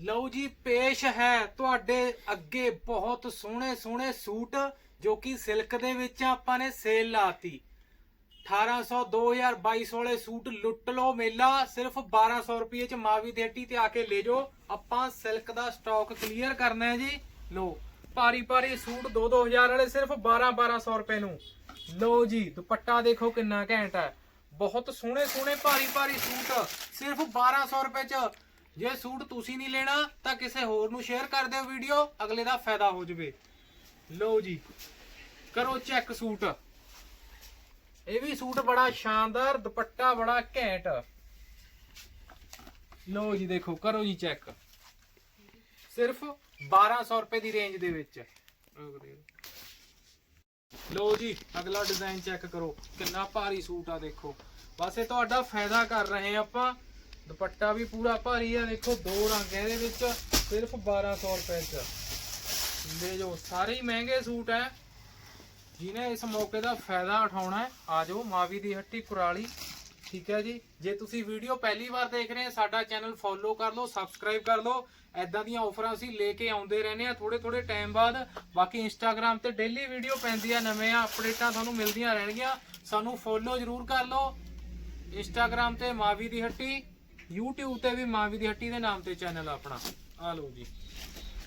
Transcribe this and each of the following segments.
ਲਓ ਜੀ, ਪੇਸ਼ ਹੈ ਤੁਹਾਡੇ ਅੱਗੇ ਬਹੁਤ ਸੋਹਣੇ ਸੋਹਣੇ ਸੂਟ ਜੋ ਕਿ ਸਿਲਕ ਦੇ ਵਿੱਚ ਆਪਾਂ ਨੇ ਸੇਲ ਲਾਤੀ। 1800 2000 2200 ਵਾਲੇ ਸੂਟ ਲੁੱਟ ਲਓ ਮੇਲਾ, ਸਿਰਫ 1200 ਰੁਪਏ ਚ ਮਾਵੀ ਦੀ ਤੇ ਆ ਕੇ ਲੈ ਜਾਓ। ਆਪਾਂ ਸਿਲਕ ਦਾ ਸਟਾਕ ਕਲੀਅਰ ਕਰਨਾ ਹੈ ਜੀ। ਲੋ ਭਾਰੀ ਭਾਰੀ ਸੂਟ 2-2000 ਵਾਲੇ ਸਿਰਫ 12-1200 ਰੁਪਏ ਨੂੰ। ਲਓ ਜੀ, ਦੁਪੱਟਾ ਦੇਖੋ ਕਿੰਨਾ ਘੈਂਟ ਹੈ। ਬਹੁਤ ਸੋਹਣੇ ਸੋਹਣੇ ਭਾਰੀ ਭਾਰੀ ਸੂਟ ਸਿਰਫ 1200 ਰੁਪਏ ਚ ਜੇ ਸੂਟ ਤੁਸੀਂ ਨਹੀਂ ਲੈਣਾ, ਤਾਂ ਕਿਸੇ ਹੋਰ ਨੂੰ ਸ਼ੇਅਰ ਕਰ ਦਿਓ ਵੀਡੀਓ ਅਗਲੇ ਦਾ ਫਾਇਦਾ ਹੋ ਜਵੇ। ਲਓ ਜੀ, ਕਰੋ ਚੈੱਕ ਸੂਟ। ਇਹ ਵੀ ਸੂਟ ਬੜਾ ਸ਼ਾਨਦਾਰ, ਦੁਪੱਟਾ ਬੜਾ ਘੈਂਟ। ਲਓ ਜੀ, ਦੇਖੋ, ਕਰੋ ਜੀ ਚੈੱਕ ਸਿਰਫ 1200 ਰੁਪਏ ਦੀ ਰੇਂਜ ਦੇ ਵਿੱਚ। ਲਓ ਜੀ, ਅਗਲਾ ਡਿਜ਼ਾਈਨ ਚੈੱਕ ਕਰੋ। ਕਿੰਨਾ ਭਾਰੀ ਸੂਟ ਆ, ਦੇਖੋ। ਬਸ ਇਹ ਤੁਹਾਡਾ ਫਾਇਦਾ ਕਰ ਰਹੇ ਆਪਾਂ। ਦੁਪੱਟਾ ਵੀ ਪੂਰਾ ਭਾਰੀ ਆ, ਦੇਖੋ ਦੋ ਰੰਗ ਇਹਦੇ ਵਿੱਚ, ਸਿਰਫ 1200 ਰੁਪਏ ਚ। ਲੈ ਜੋ ਸਾਰੇ ਹੀ ਮਹਿੰਗੇ ਸੂਟ ਹੈ ਜਿਹਨੇ ਇਸ ਮੌਕੇ ਦਾ ਫਾਇਦਾ ਉਠਾਉਣਾ ਹੈ ਆ ਜਾਓ ਮਾਵੀ ਦੀ ਹੱਟੀ ਕੁਰਾਲੀ। ਠੀਕ ਹੈ ਜੀ? ਜੇ ਤੁਸੀਂ ਵੀਡੀਓ ਪਹਿਲੀ ਵਾਰ ਦੇਖ ਰਹੇ ਹੋ ਸਾਡਾ ਚੈਨਲ ਫੋਲੋ ਕਰ ਲਓ, ਸਬਸਕ੍ਰਾਈਬ ਕਰ ਲਓ। ਐਦਾਂ ਦੀਆਂ ਆਫਰਾਂ ਅਸੀਂ ਲੈ ਕੇ ਆਉਂਦੇ ਰਹਿੰਦੇ ਆ ਥੋੜੇ ਥੋੜੇ ਟਾਈਮ ਬਾਅਦ। ਬਾਕੀ ਇੰਸਟਾਗ੍ਰam ਤੇ ਡੇਲੀ ਵੀਡੀਓ ਪੈਂਦੀ ਆ ਨਵੇਂ ਅਪਡੇਟਾਂ ਤੁਹਾਨੂੰ ਮਿਲਦੀਆਂ ਰਹਿਣਗੀਆਂ। ਸਾਨੂੰ ਫੋਲੋ ਜ਼ਰੂਰ ਕਰ ਲਓ। ਇੰਸਟਾਗ੍ਰam ਤੇ ਮਾਵੀ ਦੀ ਹੱਟੀ। YouTube ਤੇ ਵੀ ਮਾਵੀ ਦੀ ਹੱਟੀ ਦੇ ਨਾਮ ਤੇ ਚੈਨਲ ਆਪਣਾ। ਆ ਲਓ ਜੀ।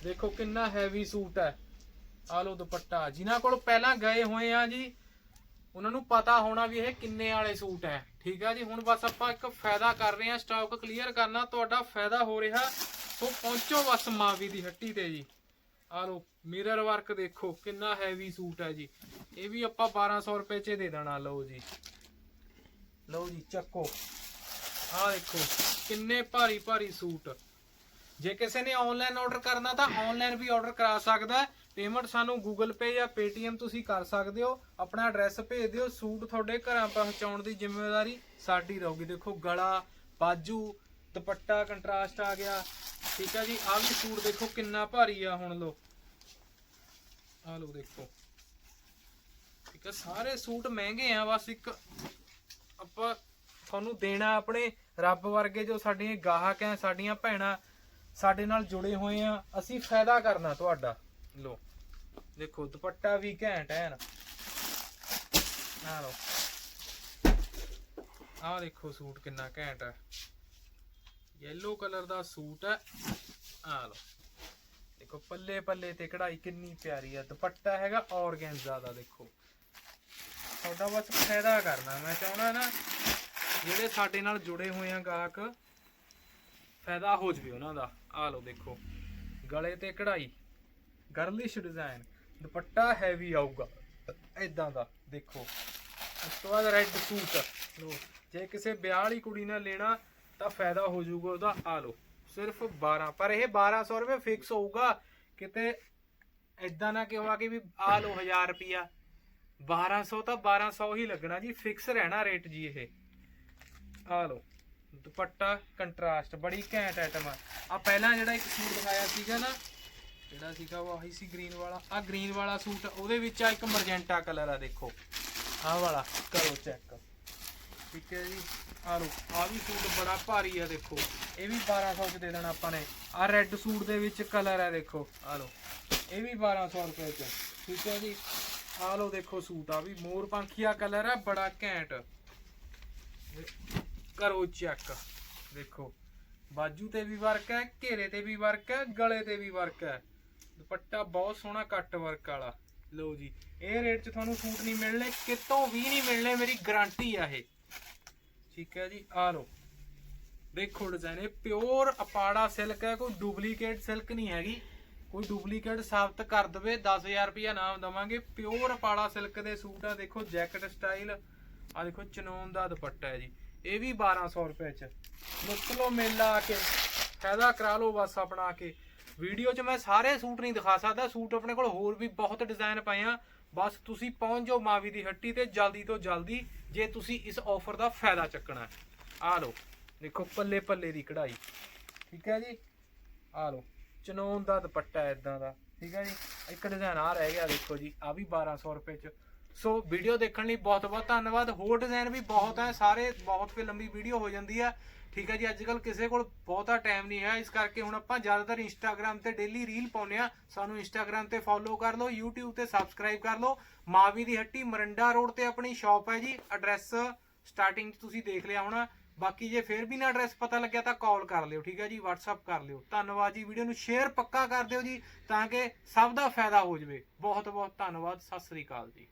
ਦੇਖੋ ਕਿੰਨਾ ਹੈਵੀ ਸੂਟ ਹੈ। ਆ ਲਓ ਦੁਪੱਟਾ। ਜਿਨ੍ਹਾਂ ਕੋਲ ਪਹਿਲਾਂ ਗਏ ਹੋਏ ਆ ਜੀ, ਉਹਨਾਂ ਨੂੰ ਪਤਾ ਹੋਣਾ ਵੀ ਇਹ ਕਿੰਨੇ ਵਾਲੇ ਸੂਟ ਹੈ। ਠੀਕ ਆ ਜੀ? ਹੁਣ ਬਸ ਆਪਾਂ ਇੱਕ ਫਾਇਦਾ ਕਰ ਰਹੇ ਹਾਂ ਸਟਾਕ ਕਲੀਅਰ ਕਰਨਾ। ਤੁਹਾਡਾ ਫਾਇਦਾ ਹੋ ਰਿਹਾ, ਸੋ ਪਹੁੰਚੋ ਬਸ ਮਾਵੀ ਦੀ ਹੱਟੀ ਤੇ ਜੀ। ਆ ਲਓ ਮਿਰਰ ਵਰਕ ਦੇਖੋ, ਕਿੰਨਾ ਹੈਵੀ ਸੂਟ ਹੈ ਜੀ। ਇਹ ਵੀ ਆਪਾਂ 1200 ਰੁਪਏ ਚ ਦੇ ਦੇਣਾ। ਲਓ ਜੀ। ਲਓ ਜੀ, ਚੱਕੋ। ਆਹ ਦੇਖੋ, ਕਿੰਨੇ ਭਾਰੀ ਭਾਰੀ ਸੂਟ। ਜੇ ਕਿਸੇ ਨੇ ਆਨਲਾਈਨ ਆਰਡਰ ਕਰਨਾ ਤਾਂ ਆਨਲਾਈਨ ਵੀ ਆਰਡਰ ਕਰਾ ਸਕਦਾ ਪੇਮੈਂਟ ਸਾਨੂੰ Google Pay ਜਾਂ Paytm ਤੁਸੀਂ ਕਰ ਸਕਦੇ ਹੋ। ਆਪਣਾ ਐਡਰੈਸ ਭੇਜ ਦਿਓ, ਸੂਟ ਤੁਹਾਡੇ ਘਰਾਂ ਪਹੁੰਚਾਉਣ ਦੀ ਜ਼ਿੰਮੇਵਾਰੀ ਸਾਡੀ ਰਹੂਗੀ। ਦੇਖੋ, ਗਲਾ, ਬਾਜੂ, ਦੁਪੱਟਾ ਕੰਟਰਾਸਟ ਆ ਗਿਆ। ਠੀਕ ਆ ਜੀ, ਆਹ ਵੀ ਸੂਟ ਦੇਖੋ ਕਿੰਨਾ ਭਾਰੀ ਆ ਹੁਣ ਲੋ ਆਹ ਲੋ ਦੇਖੋ। ਠੀਕ ਹੈ ਸਾਰੇ ਸੂਟ ਮਹਿੰਗੇ ਆ, ਬਸ ਇੱਕ ਆਪਾਂ ਤੁਹਾਨੂੰ ਦੇਣਾ ਆਪਣੇ ਰੱਬ ਵਰਗੇ ਜੋ ਸਾਡੀਆਂ ਗਾਹਕ ਐ ਸਾਡੀਆਂ ਭੈਣਾਂ ਸਾਡੇ ਨਾਲ ਜੁੜੇ ਹੋਏ ਆ, ਅਸੀਂ ਫਾਇਦਾ ਕਰਨਾ ਤੁਹਾਡਾ। ਲੋ ਦੇਖੋ, ਦੁਪੱਟਾ ਵੀ ਘੈਂਟ ਹੈ ਨਾ। ਲੋ ਆ ਦੇਖੋ, ਸੂਟ ਕਿੰਨਾ ਘੈਂਟ ਹੈ। ਯੈਲੋ ਕਲਰ ਦਾ ਸੂਟ ਹੈ। ਆ ਲੋ ਦੇਖੋ ਪੱਲੇ ਪੱਲੇ ਤੇ ਕਢਾਈ ਕਿੰਨੀ ਪਿਆਰੀ ਹੈ ਦੁਪੱਟਾ ਹੈਗਾ ਔਰਗੈਂਜ਼ਾ ਦਾ, ਦੇਖੋ। ਤੁਹਾਡਾ ਬਸ ਫਾਇਦਾ ਕਰਨਾ। ਮੈਂ ਚਾਹੁੰਦਾ ਨਾ ਜਿਹੜੇ ਸਾਡੇ ਨਾਲ ਜੁੜੇ ਹੋਏ ਆ ਗਾਹਕ, ਫਾਇਦਾ ਹੋ ਜਵੇ ਉਹਨਾਂ ਦਾ। ਆ ਲਓ ਦੇਖੋ, ਗਲੇ ਤੇ ਕਢਾਈ, ਗਰਲਿਸ਼ ਡਿਜ਼ਾਈਨ, ਦੁਪੱਟਾ ਹੈਵੀ ਆਊਗਾ ਇਦਾਂ ਦਾ, ਦੇਖੋ। ਉਸ ਤੋਂ ਬਾਅਦ ਰੈੱਡ ਸੂਟ ਲੋ ਜੇ ਕਿਸੇ ਵਿਆਹ ਵਾਲੀ ਕੁੜੀ ਨਾਲ ਲੈਣਾ, ਤਾਂ ਫਾਇਦਾ ਹੋ ਜਾਊਗਾ ਉਹਦਾ। ਆ ਲਓ, ਸਿਰਫ 12 ਪਰ ਇਹ 1200 ਰੁਪਏ ਫਿਕਸ ਹੋਊਗਾ। ਕਿਤੇ ਇਦਾਂ ਨਾ ਕਿ ਹੋਵਾ ਕਿ ਵੀ ਆ ਲਓ 1000 ਰੁਪਿਆ 1200 ਤਾਂ 1200 ਹੀ ਲੱਗਣਾ ਜੀ ਫਿਕਸ ਰਹਿਣਾ ਰੇਟ ਜੀ ਇਹ। ਆ ਲਓ। ਦੁਪੱਟਾ ਕੰਟਰਾਸਟ, ਬੜੀ ਘੈਂਟ ਆਈਟਮ ਆ। ਆ ਪਹਿਲਾਂ ਜਿਹੜਾ ਇੱਕ ਸੂਟ ਦਿਖਾਇਆ ਸੀਗਾ ਨਾ, ਜਿਹੜਾ ਸੀਗਾ ਉਹ ਆਹੀ ਸੀ ਗ੍ਰੀਨ ਵਾਲਾ। ਆ ਗ੍ਰੀਨ ਵਾਲਾ ਸੂਟ, ਉਹਦੇ ਵਿੱਚ ਆ ਇੱਕ ਮਰਜੈਂਟਾ ਕਲਰ ਆ ਦੇਖੋ। ਆਹ ਵਾਲਾ ਕਰੋ ਚੈੱਕ ਠੀਕ ਹੈ ਜੀ। ਆ ਲਓ ਆ ਵੀ ਸੂਟ ਬੜਾ ਭਾਰੀ ਆ ਦੇਖੋ। ਇਹ ਵੀ 1200 ਚ ਦੇ ਦੇਣਾ ਆਪਾਂ ਨੇ। ਆ ਰੈੱਡ ਸੂਟ ਦੇ ਵਿੱਚ ਕਲਰ ਹੈ ਦੇਖੋ। ਆ ਲਓ, ਇਹ ਵੀ 1200 ਰੁਪਏ ਚ। ਠੀਕ ਹੈ ਜੀ। ਆ ਲਓ ਦੇਖੋ ਸੂਟ ਆ ਵੀ ਮੋਰ ਪੰਖੀਆ ਕਲਰ ਆ, ਬੜਾ ਘੈਂਟ। ਕਰੋ ਚੈੱਕ। ਦੇਖੋ, ਬਾਜੂ ਤੇ ਵੀ ਵਰਕ ਹੈ, ਘੇਰੇ ਤੇ ਵੀ ਵਰਕ ਹੈ, ਗਲੇ ਤੇ ਵੀ ਵਰਕ ਹੈ। ਦੁਪੱਟਾ ਬਹੁਤ ਸੋਹਣਾ ਕੱਟ ਵਰਕ ਵਾਲਾ। ਲਓ ਜੀ, ਇਹ ਰੇਟ 'ਚ ਤੁਹਾਨੂੰ ਸੂਟ ਨਹੀਂ ਮਿਲਣੇ, ਕਿਤੋਂ ਵੀ ਨਹੀਂ ਮਿਲਣੇ, ਮੇਰੀ ਗਾਰੰਟੀ ਆ ਇਹ। ਠੀਕ ਹੈ ਜੀ, ਆ ਲਓ। ਦੇਖੋ ਡਿਜ਼ਾਈਨ ਇਹ ਪਿਓਰ ਅਪਾੜਾ ਸਿਲਕ ਹੈ, ਕੋਈ ਡੁਪਲੀਕੇਟ ਸਿਲਕ ਨਹੀਂ ਹੈਗੀ। ਕੋਈ ਡੁਪਲੀਕੇਟ ਸਾਬਤ ਕਰ ਦਵੇ 10000 ਰੁਪਇਆ ਨਾਮ ਦਵਾਂਗੇ। ਪਿਓਰ ਅਪਾੜਾ ਸਿਲਕ ਦੇ ਸੂਟ ਆ, ਦੇਖੋ ਜੈਕਟ ਸਟਾਈਲ ਆ ਦੇਖੋ ਚਨੋਨ ਦਾ ਦੁਪੱਟਾ ਹੈ ਜੀ। ਇਹ ਵੀ 1200 ਰੁਪਏ ਚ। ਲੁੱਟ ਲਓ ਮੇਲਾ ਆ ਕੇ ਫਾਇਦਾ ਕਰਾ ਲਓ ਬਸ ਆਪਣਾ ਕੇ। ਵੀਡੀਓ 'ਚ ਮੈਂ ਸਾਰੇ ਸੂਟ ਨਹੀਂ ਦਿਖਾ ਸਕਦਾ, ਸੂਟ ਆਪਣੇ ਕੋਲ ਹੋਰ ਵੀ ਬਹੁਤ ਡਿਜ਼ਾਈਨ ਪਏ ਆ। ਬਸ ਤੁਸੀਂ ਪਹੁੰਚ ਜਾਓ ਮਾਵੀ ਦੀ ਹੱਟੀ ਤੇ, ਜਲਦੀ ਤੋਂ ਜਲਦੀ ਜੇ ਤੁਸੀਂ ਇਸ ਆਫਰ ਦਾ ਫਾਇਦਾ ਚੱਕਣਾ ਹੈ। ਆ ਲਓ, ਦੇਖੋ ਪੱਲੇ ਪੱਲੇ ਦੀ ਕਢਾਈ। ਠੀਕ ਹੈ ਜੀ? ਆ ਲਓ ਚਨੋਨ ਦਾ ਦੁਪੱਟਾ ਇਦਾਂ ਦਾ। ਠੀਕ ਹੈ ਜੀ? ਇੱਕ ਡਿਜ਼ਾਈਨ ਆ ਰਹਿ ਗਿਆ, ਦੇਖੋ ਜੀ, ਆ ਵੀ 1200 ਰੁਪਏ ਚ। ਸੋ ਵੀਡੀਓ ਦੇਖਣ ਲਈ ਬਹੁਤ ਬਹੁਤ ਧੰਨਵਾਦ। ਹੋਰ ਡਿਜ਼ਾਈਨ ਵੀ ਬਹੁਤ ਹੈ, ਸਾਰੇ ਬਹੁਤ ਫੇ ਲੰਬੀ ਵੀਡੀਓ ਹੋ ਜਾਂਦੀ ਹੈ। ਠੀਕ ਹੈ ਜੀ ਅੱਜ ਕੱਲ ਕਿਸੇ ਕੋਲ ਬਹੁਤਾ ਟਾਈਮ ਨਹੀਂ ਹੈ। ਇਸ ਕਰਕੇ ਹੁਣ ਆਪਾਂ ਜ਼ਿਆਦਾਤਰ ਇੰਸਟਾਗ੍ਰam ਤੇ ਡੇਲੀ ਰੀਲ ਪਾਉਂਦੇ ਆ ਸਾਨੂੰ ਇੰਸਟਾਗ੍ਰam ਤੇ ਫੋਲੋ ਕਰ ਲਓ, YouTube ਤੇ ਸਬਸਕ੍ਰਾਈਬ ਕਰ ਲਓ। ਮਾਵੀ ਦੀ ਹੱਟੀ ਮਰੰਡਾ ਰੋਡ ਤੇ ਆਪਣੀ ਸ਼ਾਪ ਹੈ ਜੀ। ਐਡਰੈਸ ਸਟਾਰਟਿੰਗ 'ਚ ਤੁਸੀਂ ਦੇਖ ਲਿਆ ਹੋਣਾ। ਬਾਕੀ ਜੇ ਫੇਰ ਵੀ ਨਾ ਐਡਰੈਸ ਪਤਾ ਲੱਗਿਆ ਤਾਂ ਕਾਲ ਕਰ ਲਿਓ, ਠੀਕ ਹੈ ਜੀ। WhatsApp ਕਰ ਲਿਓ। ਧੰਨਵਾਦ ਜੀ, ਵੀਡੀਓ ਨੂੰ ਸ਼ੇਅਰ ਪੱਕਾ ਕਰ ਦਿਓ ਜੀ, ਤਾਂ ਕਿ ਸਭ ਦਾ ਫਾਇਦਾ ਹੋ ਜਾਵੇ। ਬਹੁਤ ਬਹੁਤ ਧੰਨਵਾਦ, ਸਤਿ ਸ੍ਰੀ ਅਕਾਲ ਜੀ।